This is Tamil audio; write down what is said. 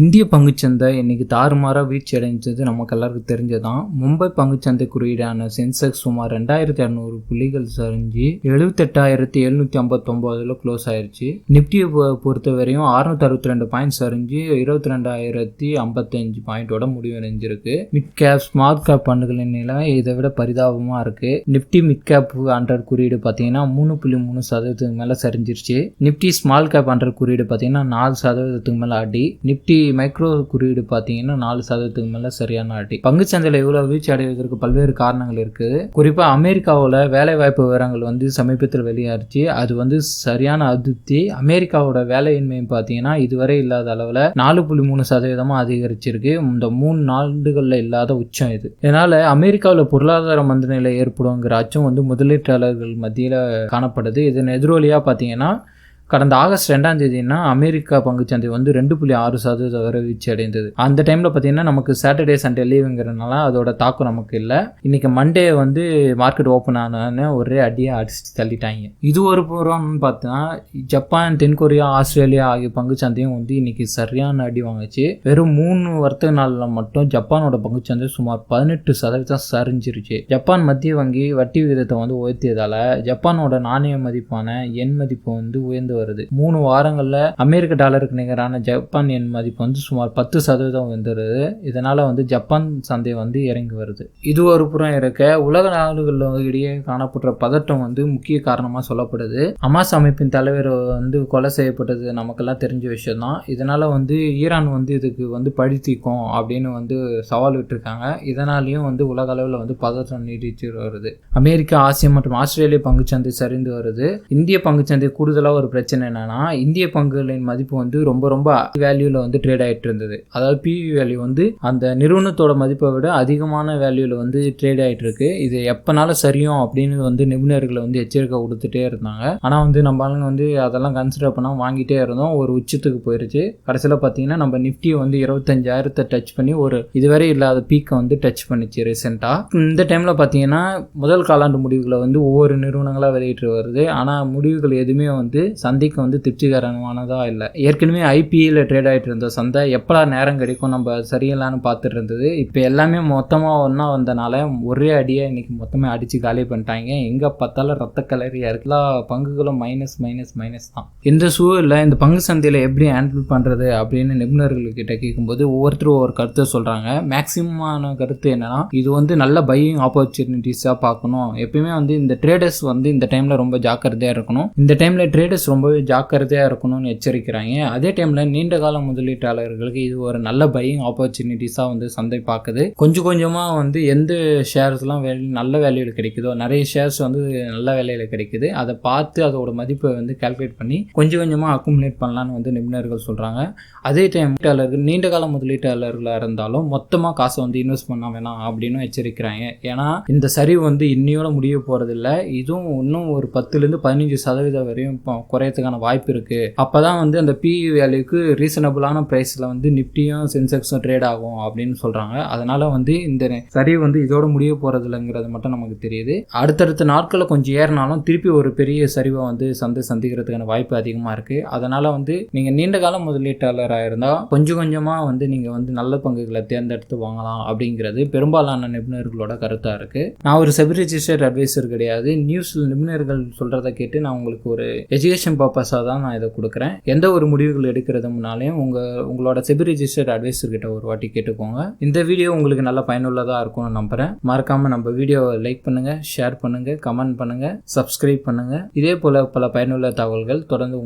இந்திய பங்குச்சந்தை இன்னைக்கு தாறுமாறாக வீழ்ச்சி அடைஞ்சது நமக்கு எல்லாருக்கும் தெரிஞ்சதான் மும்பை பங்குச்சந்தை குறியீடான சென்செக்ஸ் சுமார் ரெண்டாயிரத்தி இரநூறு புள்ளிகள் சரிஞ்சு எழுபத்தெட்டாயிரத்தி எழுநூற்றி ஐம்பத்தொம்போதில் க்ளோஸ் ஆயிருச்சு. நிப்டியை பொறுத்த வரையும் அறுநூத்தி அறுபத்தி ரெண்டு பாயிண்ட் சரிஞ்சு இருபத்தி ரெண்டாயிரத்தி ஐம்பத்தஞ்சு பாயிண்டோட முடிவடைஞ்சிருக்கு மிட் கேப் ஸ்மார்ட் கேப் பண்டுகளின் நிலை இதை விட பரிதாபமாக இருக்கு. நிப்டி மிட் கேப் ஹண்ட்ரட் குறியீடு பார்த்தீங்கன்னா மூணு புள்ளி மூணு சதவீதத்துக்கு மேலே சரிஞ்சிருச்சு. நிப்டி ஸ்மால் கேப் ஹண்ட்ரட் குறியீடு பார்த்தீங்கன்னா நாலு சதவீதத்துக்கு மேலே அடி. நிப்டி மைக்ரோ குறியீடு பார்த்தீங்கன்னா நாலு சதவீதத்துக்கு மேலே சரியான அடி. பங்குச்சந்தையில் இவ்வளோ வீழ்ச்சி அடைவதற்கு பல்வேறு காரணங்கள் இருக்குது குறிப்பாக அமெரிக்காவில் வேலைவாய்ப்பு விவரங்கள் வந்து சமீபத்தில் வெளியாச்சு அது வந்து சரியான அதிருப்தி. அமெரிக்காவோட வேலையின்மையும் பார்த்தீங்கன்னா இதுவரை இல்லாத அளவில் நாலு புள்ளி மூணு சதவீதமாக அதிகரிச்சிருக்கு. இந்த மூணு நாடுகளில் இல்லாத உச்சம் இது. இதனால் அமெரிக்காவில் பொருளாதார மந்தநிலை ஏற்படுங்கிற அச்சம் வந்து முதலீட்டாளர்கள் மத்தியில் காணப்படுது. இதன் எதிரொலியாக பார்த்தீங்கன்னா கடந்த ஆகஸ்ட் ரெண்டாம் தேதினா அமெரிக்கா பங்குச்சந்தை வந்து ரெண்டு புள்ளி ஆறு சதவீதம் வரை வீழ்ச்சி அடைந்தது. அந்த டைமில் பார்த்தீங்கன்னா நமக்கு சாட்டர்டே சண்டே லீவுங்கிறதுனால அதோட தாக்கம் நமக்கு இல்லை. இன்னைக்கு மண்டே வந்து மார்க்கெட் ஓப்பன் ஆனோடனே ஒரே அடியாக அடிச்சு தள்ளிட்டாங்க. இது ஒரு புறம்னு பார்த்தா ஜப்பான் தென்கொரியா ஆஸ்திரேலியா ஆகிய பங்குச்சந்தையும் வந்து இன்னைக்கு சரியான அடி வாங்குச்சு. வெறும் மூணு வர்த்தக நாளில் மட்டும் ஜப்பானோட பங்குச்சந்தை சுமார் பதினெட்டு சதவீதம் சரிஞ்சிருச்சு. ஜப்பான் மத்திய வங்கி வட்டி விகிதத்தை வந்து உயர்த்தியதால ஜப்பானோட நாணய மதிப்பான எண் மதிப்பு வந்து உயர்ந்து வருது. மூணு வாரங்களில் அமெரிக்க டாலருக்கு நிகரான ஜப்பான் எண் மதிப்பு வந்து சுமார் பத்து சதவீதம் வந்துடுது இதனால் வந்து ஜப்பான் சந்தை வந்து இறங்கி வருது. இது ஒரு புறம் இருக்க உலக நாடுகளில் இடையே காணப்படுற பதட்டம் வந்து முக்கிய காரணமாக சொல்லப்படுது. அமாஸ் அமைப்பின் தலைவர் வந்து கொலை செய்யப்பட்டது நமக்கெல்லாம் தெரிஞ்ச விஷயம் தான் இதனால் வந்து ஈரான் வந்து இதுக்கு வந்து பழி அப்படின்னு வந்து சவால் விட்டுருக்காங்க. இதனாலையும் வந்து உலக அளவில் வந்து பதற்றம் நீடிச்சு வருது. அமெரிக்கா ஆசியா மற்றும் ஆஸ்திரேலிய பங்குச்சந்தை சரிந்து வருது. இந்திய பங்குச்சந்தை கூடுதலாக ஒரு பிரச்சனை பிரச்சனை என்னன்னா இந்திய பங்குகளின் மதிப்பு வந்து ரொம்ப ரொம்ப வேல்யூல வந்து ட்ரேட் ஆயிட்டு இருந்தது. அதாவது பிவி வேல்யூ வந்து அந்த நிறுவனத்தோட மதிப்பை விட அதிகமான வேல்யூல வந்து ட்ரேட் ஆயிட்டு இருக்கு. இது எப்போனாலும் சரியும் அப்படின்னு வந்து நிபுணர்களை வந்து எச்சரிக்கை கொடுத்துட்டே இருந்தாங்க. ஆனால் வந்து நம்ம ஆளுங்க வந்து அதெல்லாம் கன்சிடர் பண்ணால் வாங்கிட்டே இருந்தோம். ஒரு உச்சத்துக்கு போயிருச்சு. கடைசியில் பார்த்தீங்கன்னா நம்ம நிஃப்டியை வந்து இருபத்தஞ்சாயிரத்தை டச் பண்ணி ஒரு இதுவரை இல்லாத பீக்கை வந்து டச் பண்ணிச்சு ரீசெண்டாக இந்த டைமில் பார்த்தீங்கன்னா முதல் காலாண்டு முடிவுகளை வந்து ஒவ்வொரு நிறுவனங்களாக வெளியிட்டு வருது. ஆனால் முடிவுகள் எதுவுமே வந்து சந்தைக்கு வந்து திருப்திகரமானதாக இல்லை. ஏற்கனவே ஐபிஎல்ல ட்ரேட் ஆகிட்டு இருந்த சந்தை எப்படா நேரம் கிடைக்கும்? நம்ம சரியில்லான்னு பார்த்துட்டு இருந்தது. இப்போ எல்லாமே மொத்தமாக ஒன்றா வந்தனால ஒரே அடியாக இன்னைக்கு மொத்தமாக அடித்து காலி பண்ணிட்டாங்க. எங்கே பார்த்தாலும் ரத்த கலரியாக எல்லா பங்குகளும் மைனஸ் மைனஸ் மைனஸ் தான். இந்த சூழலில் இந்த பங்கு சந்தையில் எப்படி ஹேண்டில் பண்ணுறது அப்படின்னு நிபுணர்கள்கிட்ட கேட்கும்போது ஒவ்வொருத்தரும் ஒவ்வொரு கருத்தை சொல்கிறாங்க மேக்ஸிமமான கருத்து என்னன்னா இது வந்து நல்ல பையிங் ஆப்பர்ச்சுனிட்டிஸாக பார்க்கணும். எப்பயுமே வந்து இந்த ட்ரேடர்ஸ் வந்து இந்த டைமில் ரொம்ப ஜாக்கிரதையாக இருக்கணும். இந்த டைமில் ட்ரேடர்ஸ் ரொம்ப ரொம்பவே ஜாக்கிரதையாக இருக்கணும்னு எச்சரிக்கிறாங்க. அதே டைமில் நீண்ட கால முதலீட்டாளர்களுக்கு இது ஒரு நல்ல பையிங் ஆப்பர்ச்சுனிட்டிஸாக வந்து சந்தை பார்க்குது கொஞ்சம் கொஞ்சமாக வந்து எந்த ஷேர்ஸ்லாம் வேல்யூ நல்ல வேல்யூவில் கிடைக்குதோ நிறைய ஷேர்ஸ் வந்து நல்ல வேலையில் கிடைக்குது. அதை பார்த்து அதோட மதிப்பை வந்து கால்குலேட் பண்ணி கொஞ்சம் கொஞ்சமாக அக்குமுலேட் பண்ணலான்னு வந்து நிபுணர்கள் சொல்கிறாங்க அதே டைம் முதலீட்டாளர்கள் நீண்ட கால முதலீட்டாளர்களாக இருந்தாலும் மொத்தமாக காசை வந்து இன்வெஸ்ட் பண்ண வேணாம் அப்படின்னு எச்சரிக்கிறாங்க. ஏன்னா இந்த சரிவு வந்து இன்னையோட முடிய போகிறதில்ல இதுவும் இன்னும் ஒரு பத்துலேருந்து பதினஞ்சு சதவீதம் வரையும் இப்போ கிடைக்கிறதுக்கான வாய்ப்பு இருக்குது அப்போ தான் வந்து அந்த பிஇ வேல்யூக்கு ரீசனபிளான ப்ரைஸில் வந்து நிப்டியும் சென்செக்ஸும் ட்ரேட் ஆகும் அப்படின்னு சொல்கிறாங்க அதனால் வந்து இந்த சரிவு வந்து இதோட முடிய போகிறதில்லைங்கிறது மட்டும் நமக்கு தெரியுது. அடுத்தடுத்த நாட்களில் கொஞ்சம் ஏறினாலும் திருப்பி ஒரு பெரிய சரிவை வந்து சந்தை சந்திக்கிறதுக்கான வாய்ப்பு அதிகமாக இருக்குது அதனால் வந்து நீங்கள் நீண்ட கால முதலீட்டாளராக இருந்தால் கொஞ்சம் கொஞ்சமாக வந்து நீங்கள் வந்து நல்ல பங்குகளை தேர்ந்தெடுத்து வாங்கலாம் அப்படிங்கிறது பெரும்பாலான நிபுணர்களோட கருத்தாக இருக்குது நான் ஒரு செபி ரிஜிஸ்டர்ட் அட்வைசர் கிடையாது நியூஸ் நிபுணர்கள் சொல்கிறத கேட்டு நான் உங்களுக்கு ஒரு எஜுகேஷன் பர்பஸாக தான் நான் இதை கொடுக்குறேன். எந்த ஒரு முடிவுகள் எடுக்கிறது முன்னாலேயும் உங்கள் உங்களோட செபி ரிஜிஸ்டர்ட் அட்வைசர் கிட்ட ஒரு வாட்டி கேட்டுக்கோங்க. இந்த வீடியோ உங்களுக்கு நல்லா பயனுள்ளதாக இருக்கும்னு நம்புகிறேன் மறக்காமல் நம்ம வீடியோவை லைக் பண்ணுங்கள் ஷேர் பண்ணுங்கள் கமெண்ட் பண்ணுங்கள் சப்ஸ்கிரைப் பண்ணுங்கள் இதே போல் பல பயனுள்ள தகவல்கள் தொடர்ந்து உங்கள்